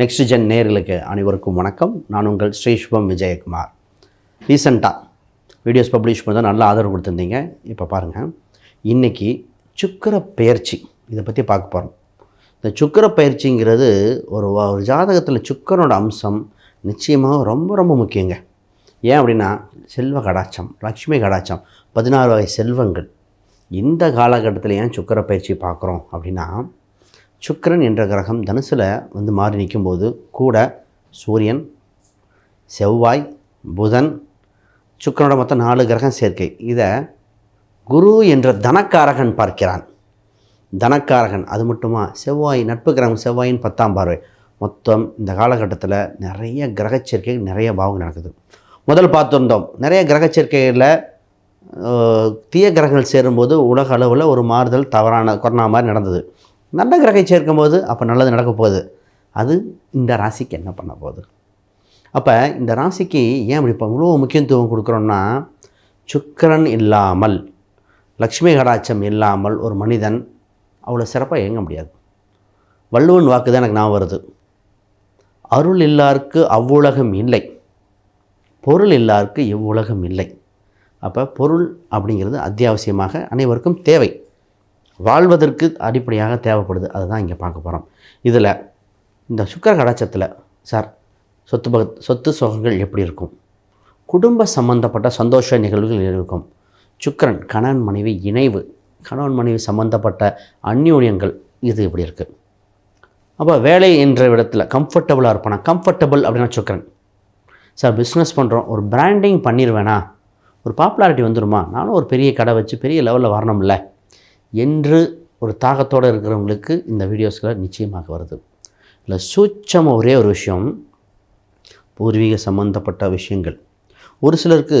Next gen நேர்களுக்கு அனைவருக்கும் வணக்கம். நான் உங்கள் ஸ்ரீஷ்வம் விஜயகுமார். ரீசண்டாக வீடியோஸ் பப்ளிஷ் பண்ணி நல்லா நல்ல ஆதரவு கொடுத்துருந்தீங்க. இப்போ பாருங்கள் இன்றைக்கி சுக்கர பயிற்சி. இதை பற்றி பார்க்க போகிறோம் இந்த சுக்கர பயிற்சிங்கிறது ஒரு ஒரு ஜாதகத்தில் சுக்கரனோட அம்சம் நிச்சயமாக ரொம்ப ரொம்ப முக்கியங்க. ஏன் அப்படின்னா செல்வ கடாச்சம் லக்ஷ்மி கடாச்சம் பதினாறு வகை செல்வங்கள். இந்த காலகட்டத்தில் ஏன் சுக்கர பயிற்சி பார்க்குறோம் அப்படின்னா சுக்கரன் என்ற கிரகம் தனுசில் வந்து மாறி நிற்கும்போது கூட சூரியன் செவ்வாய் புதன் சுக்கரனோட மொத்தம் நாலு கிரகம் சேர்க்கை. இதை குரு என்ற தனக்காரகன் பார்க்கிறான். தனக்காரகன் அது மட்டுமா? செவ்வாய் நட்பு கிரகம் செவ்வாயின் பத்தாம் பார்வை. மொத்தம் இந்த காலகட்டத்தில் நிறைய கிரக சேர்க்கை நிறைய பாவம் நடக்குது. முதல் பார்த்துருந்தோம். நிறைய கிரக சேர்க்கைகளில் தீய கிரகங்கள் சேரும்போது உலக அளவில் ஒரு மாறுதல் தவறான கொரோனா மாதிரி நடந்தது. நல்ல கிரகம் சேர்க்கும்போது அப்போ நல்லது நடக்க போகுது. அது இந்த ராசிக்கு என்ன பண்ண போகுது? அப்போ இந்த ராசிக்கு ஏன் அப்படி இப்போ இவ்வளோ முக்கியத்துவம் கொடுக்குறோன்னா சுக்கிரன் இல்லாமல் லக்ஷ்மி கடாட்சம் இல்லாமல் ஒரு மனிதன் அவ்வளோ சிறப்பாக இயங்க முடியாது. வள்ளுவன் வாக்கு தான் எனக்கு நான் வருது. அருள் இல்லாருக்கு அவ்வுலகம் இல்லை. பொருள் இல்லாருக்கு இவ்வுலகம் இல்லை. அப்போ பொருள் அப்படிங்கிறது அத்தியாவசியமாக அனைவருக்கும் தேவை. வாழ்வதற்கு அடிப்படையாக தேவைப்படுது. அதுதான் இங்கே பார்க்க போகிறோம். இதில் இந்த சுக்கர கடாச்சத்தில் சார் சொத்து பக சொத்து சுகங்கள் எப்படி இருக்கும்? குடும்ப சம்பந்தப்பட்ட சந்தோஷ நிகழ்வுகள் இருக்கும்? சுக்கிரன் கணவன் மனைவி இணைவு கணவன் மனைவி சம்பந்தப்பட்ட அந்யூன்யங்கள் இது இப்படி இருக்குது அப்போ வேலை என்ற இடத்துல கம்ஃபர்டபுளாக இருப்பானா? கம்ஃபர்டபுள் அப்படின்னா சுக்கரன். சார் பிஸ்னஸ் பண்ணுறோம் ஒரு பிராண்டிங் பண்ணிடுவேனா ஒரு பாப்புலாரிட்டி வந்துடுமா நானும் ஒரு பெரிய கடை வச்சு பெரிய லெவலில் வரணும்ல. என்று ஒரு தாகத்தோடு இருக்கிறவங்களுக்கு இந்த வீடியோஸ்களை நிச்சயமாக வருது. இல்லை சூட்சமாக ஒரே ஒரு விஷயம் பூர்வீக சம்பந்தப்பட்ட விஷயங்கள். ஒரு சிலருக்கு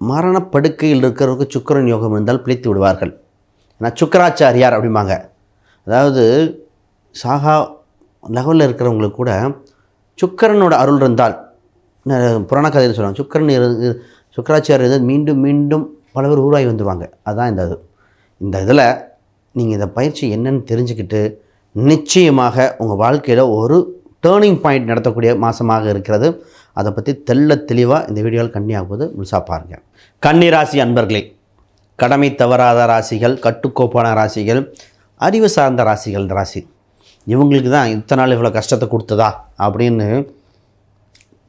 மரணப்படுக்கையில் இருக்கிறவருக்கு சுக்கிரன் யோகம் இருந்தால் பிழைத்து விடுவார்கள். ஏன்னா சுக்கராச்சாரியார் அப்படிம்பாங்க. அதாவது சாகா லெவலில் இருக்கிறவங்களுக்கு கூட சுக்கிரனோட அருள் இருந்தால் புராண கதையில் சொல்லுவாங்க சுக்கிரன் இரு சுக்கராச்சாரியர் மீண்டும் மீண்டும் பல பேர் உருவாகி வந்துடுவாங்க அதுதான் இந்த இது. இந்த இதில் நீங்கள் இந்த பயிற்சி என்னன்னு தெரிஞ்சுக்கிட்டு நிச்சயமாக உங்கள் வாழ்க்கையில் ஒரு டேர்னிங் பாயிண்ட் நடத்தக்கூடிய மாதமாக இருக்கிறது. அதை பற்றி தெள்ள தெளிவாக இந்த வீடியோவில் கன்னியாக போது முழுசாக பாருங்கள் கன்னிராசி அன்பர்களே கடமை தவறாத ராசிகள் கட்டுக்கோப்பான ராசிகள் அறிவு சார்ந்த ராசிகள் இந்த ராசி. இவங்களுக்கு தான் இத்தனை நாள் இவ்வளோ கஷ்டத்தை கொடுத்ததா அப்படின்னு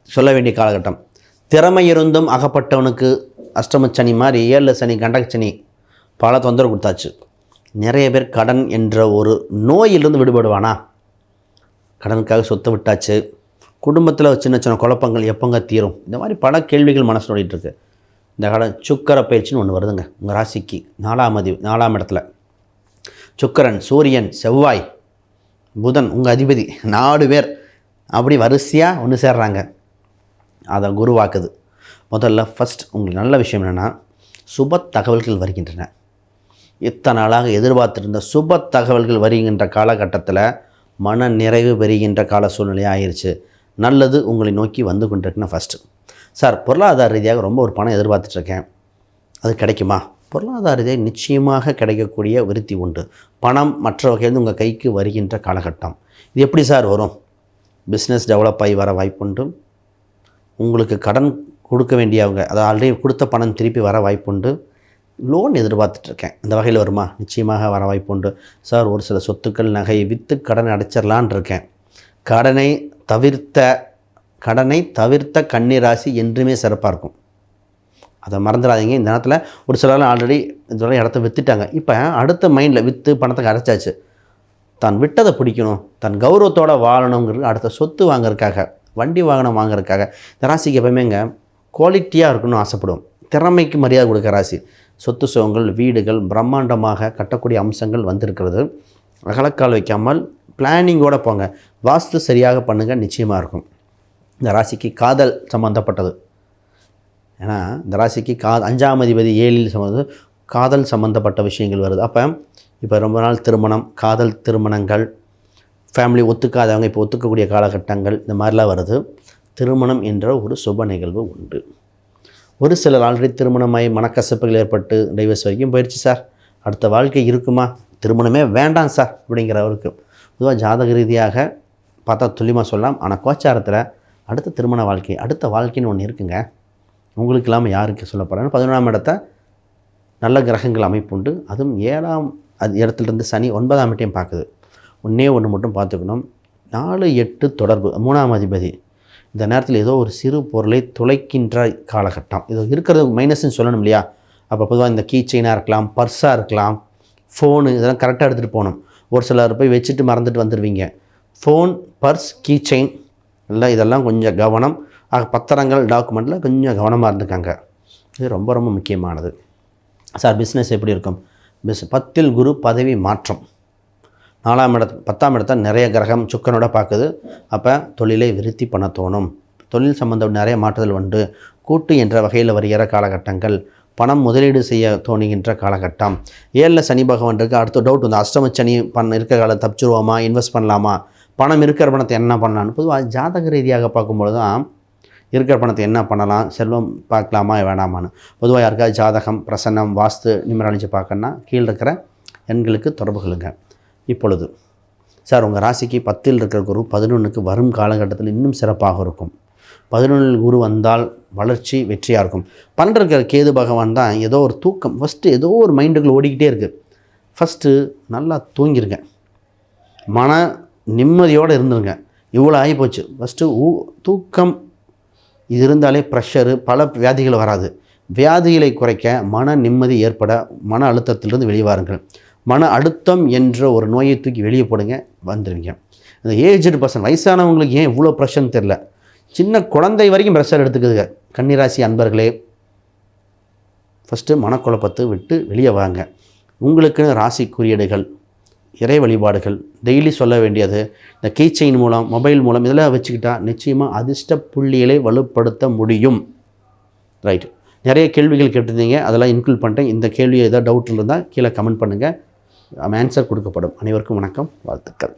சொல்ல வேண்டிய காலகட்டம். திறமை இருந்தும் அகப்பட்டவனுக்கு அஷ்டம சனி மாதிரி ஏழு சனி கண்டக சனி பல தொந்தரவு கொடுத்தாச்சு. நிறைய பேர் கடன் என்ற ஒரு நோயிலிருந்து விடுபடுவானா? கடனுக்காக சொத்தை விட்டாச்சு. குடும்பத்தில் சின்ன சின்ன குழப்பங்கள் எப்போங்க தீரும்? இந்த மாதிரி பல கேள்விகள் மனசு ஓடிட்டு இந்த கடன் சுக்கர பயிற்சின்னு ஒன்று வருதுங்க. உங்கள் ராசிக்கு நாலாம் அதி நாலாம் இடத்துல. சுக்கரன் சூரியன் செவ்வாய் புதன் உங்கள் அதிபதி நாலு பேர் அப்படி வரிசையாக ஒன்று சேர்றாங்க. அதை குருவாக்குது. முதல்ல ஃபஸ்ட் உங்களுக்கு நல்ல விஷயம் என்னென்னா சுப தகவல்கள் வருகின்றன. இத்தனை நாளாக எதிர்பார்த்துருந்த சுப தகவல்கள் வருகின்ற காலகட்டத்தில் மன நிறைவு பெறுகின்ற கால சூழ்நிலை ஆயிடுச்சு நல்லது உங்களை நோக்கி வந்து கொண்டிருக்குன்னா ஃபஸ்ட்டு சார் பொருளாதார ரீதியாக ரொம்ப ஒரு பணம் எதிர்பார்த்துட்ருக்கேன். அது கிடைக்குமா? பொருளாதார ரீதியாக நிச்சயமாக கிடைக்கக்கூடிய விருத்தி உண்டு. பணம் மற்ற வகையிலிருந்து உங்கள் கைக்கு வருகின்ற காலகட்டம். இது எப்படி சார் வரும்? பிஸ்னஸ் டெவலப் ஆகி வர வாய்ப்புண்டு உங்களுக்கு கடன் கொடுக்க வேண்டியவங்க அதை ஆல்ரெடி கொடுத்த பணம் திருப்பி வர வாய்ப்புண்டு லோன் எதிர்பார்த்துட்ருக்கேன். இந்த வகையில் வருமா? நிச்சயமாக வர வாய்ப்புண்டு சார் ஒரு சில சொத்துக்கள் நகையை விற்று கடன் அடைச்சிடலான் இருக்கேன் கடனை தவிர்த்த கடனை தவிர்த்த கன்னிராசி என்றுமே சிறப்பாக இருக்கும் அதை மறந்துடாதீங்க. இந்த நேரத்தில் ஒரு சிலர் ஆல்ரெடி இதோட இடத்த விற்றுட்டாங்க இப்போ அடுத்த மைண்டில் விற்று பணத்தை அடைச்சாச்சு. தான் விட்டதை பிடிக்கணும். தன் கௌரவத்தோடு வாழணுங்கிறது அடுத்த சொத்து வாங்குறதுக்காக வண்டி வாகனம் வாங்குறதுக்காக இந்த ராசிக்கு எப்பவுமேங்க குவாலிட்டியாக இருக்கணும்னு ஆசைப்படுவோம். திறமைக்கு மரியாதை கொடுக்க ராசி. சொத்து சுகங்கள் வீடுகள் பிரம்மாண்டமாக கட்டக்கூடிய அம்சங்கள் வந்திருக்கிறது. அகலக்கால் வைக்காமல் பிளானிங்கோடு போங்க. வாஸ்து சரியாக பண்ணுங்கள் நிச்சயமாக இருக்கும். இந்த ராசிக்கு காதல் சம்மந்தப்பட்டது ஏன்னா இந்த ராசிக்கு கா அஞ்சாம் அதிபதி ஏழில் சம்மந்த காதல் சம்மந்தப்பட்ட விஷயங்கள் வருது. அப்போ இப்போ ரொம்ப நாள் திருமணம் காதல் திருமணங்கள் ஃபேமிலி ஒத்துக்காதவங்க இப்போ ஒத்துக்கக்கூடிய காலகட்டங்கள் இந்த மாதிரிலாம் வருது. திருமணம் என்ற ஒரு சுப நிகழ்வு உண்டு. ஒரு சிலர் ஆல்ரெடி திருமணமாகி மனக்கசப்புகள் ஏற்பட்டு டைவர்ஸ் வரைக்கும் போயிடுச்சு சார். அடுத்த வாழ்க்கை இருக்குமா? திருமணமே வேண்டாம் சார் அப்படிங்கிறவருக்கு பொதுவாக ஜாதக ரீதியாக பார்த்தா துல்லியமாக சொல்லலாம். ஆனால் கோச்சாரத்தில் அடுத்த திருமண வாழ்க்கை அடுத்த வாழ்க்கைன்னு ஒன்று இருக்குங்க. உங்களுக்கு இல்லாமல் யாருக்கு சொல்ல போகிறேன்னு பதினொன்றாம் இடத்த நல்ல கிரகங்கள் அமைப்பு உண்டு. அதுவும் ஏழாம் அது இடத்துலேருந்து சனி ஒன்பதாம் இடத்தையும் பார்க்குது. ஒன்றே ஒன்று மட்டும் பார்த்துக்கணும். நாலு எட்டு தொடர்பு மூணாம் அதிபதி இந்த நேரத்தில் ஏதோ ஒரு சிறு பொருளை துளைக்கின்ற காலகட்டம். இது இருக்கிறது மைனஸ்ன்னு சொல்லணும் இல்லையா? அப்போ பொதுவாக இந்த கீ செயினாக இருக்கலாம் பர்ஸாக இருக்கலாம் ஃபோனு இதெல்லாம் கரெக்டாக எடுத்துகிட்டு போகணும். ஒரு சிலர் போய் வச்சுட்டு மறந்துட்டு வந்துடுவீங்க ஃபோன் பர்ஸ் கீ செயின் எல்லாம் இதெல்லாம் கொஞ்சம் கவனம். ஆக பத்திரங்கள் டாக்குமெண்ட்டில் கொஞ்சம் கவனமாக இருந்துக்காங்க. இது ரொம்ப ரொம்ப முக்கியமானது. சார் பிஸ்னஸ் எப்படி இருக்கும்? பிஸ் பத்தில் குரு பதவி மாற்றம். நாலாம் இடத்து பத்தாம் இடத்த நிறைய கிரகம் சுக்கனோட பார்க்குது. அப்போ தொழிலை விருத்தி பண்ண தோணும். தொழில் சம்பந்தம் நிறைய மாற்றுதல் உண்டு. கூட்டு என்ற வகையில் வருகிற காலகட்டங்கள் பணம் முதலீடு செய்ய தோணுகின்ற காலகட்டம். ஏழில் சனி பகவான் இருக்குது அடுத்த டவுட் வந்து அஷ்டம சனி பண்ண இருக்க கால தப்பிச்சிருவோமா இன்வெஸ்ட் பண்ணலாமா? பணம் இருக்கிற பணத்தை என்ன பண்ணலான்னு பொதுவாக ஜாதக ரீதியாக பார்க்கும்போது தான் இருக்கிற பணத்தை என்ன பண்ணலாம்? செல்வம் பார்க்கலாமா வேணாமான்னு. பொதுவாக யாருக்காவது ஜாதகம் பிரசன்னம் வாஸ்து நிமராலிச்சு பார்க்கணுன்னா கீழே இருக்கிற எண்களுக்கு தொடர்பு கொள்ளுங்கள் இப்பொழுது. சார் உங்கள் ராசிக்கு பத்தில் இருக்கிற குரு பதினொன்றுக்கு வரும் காலகட்டத்தில் இன்னும் சிறப்பாக இருக்கும். பதினொன்றில் குரு வந்தால் வளர்ச்சி வெற்றியாக இருக்கும். பன்னெண்டு இருக்கிற கேது பகவான் தான் ஏதோ ஒரு தூக்கம் ஃபஸ்ட்டு ஏதோ ஒரு மைண்டுக்குள்ள ஓடிக்கிட்டே இருக்குது ஃபஸ்ட்டு நல்லா தூங்கிருங்க. மன நிம்மதியோடு இருந்துருங்க. இவ்வளோ ஆகிப்போச்சு. ஃபஸ்ட்டு ஊ தூக்கம் இது இருந்தாலே ப்ரெஷரு பல வியாதிகள் வராது. வியாதிகளை குறைக்க மன நிம்மதி ஏற்பட மன அழுத்தத்திலிருந்து வெளிவாருங்கள் மன அழுத்தம் என்ற ஒரு நோயை தூக்கி வெளியே போடுங்க வந்துடுவீங்க இந்த ஏஜ்டு பர்சன் வயசானவங்களுக்கு ஏன் இவ்வளோ ப்ரெஷர்னு தெரில சின்ன குழந்தை வரைக்கும் ப்ரெஷர் எடுத்துக்குதுங்க. கன்னிராசி அன்பர்களே ஃபஸ்ட்டு மனக்குழப்பத்தை விட்டு வெளியே வாங்க. உங்களுக்குன்னு ராசி குறியீடுகள் இறை வழிபாடுகள் டெய்லி சொல்ல வேண்டியது இந்த கீச்செயின் மூலம் மொபைல் மூலம் இதெல்லாம் வச்சுக்கிட்டால் நிச்சயமாக அதிர்ஷ்ட புள்ளிகளை வலுப்படுத்த முடியும். ரைட் நிறைய கேள்விகள் கேட்டிருந்தீங்க. அதெல்லாம் இன்க்ளூட் பண்ணிட்டேன். இந்த கேள்வி ஏதாவது டவுட் இருந்தால் கீழே கமெண்ட் பண்ணுங்கள் ஆன்சர் கொடுக்கப்படும். அனைவருக்கும் வணக்கம் வாழ்த்துக்கள்.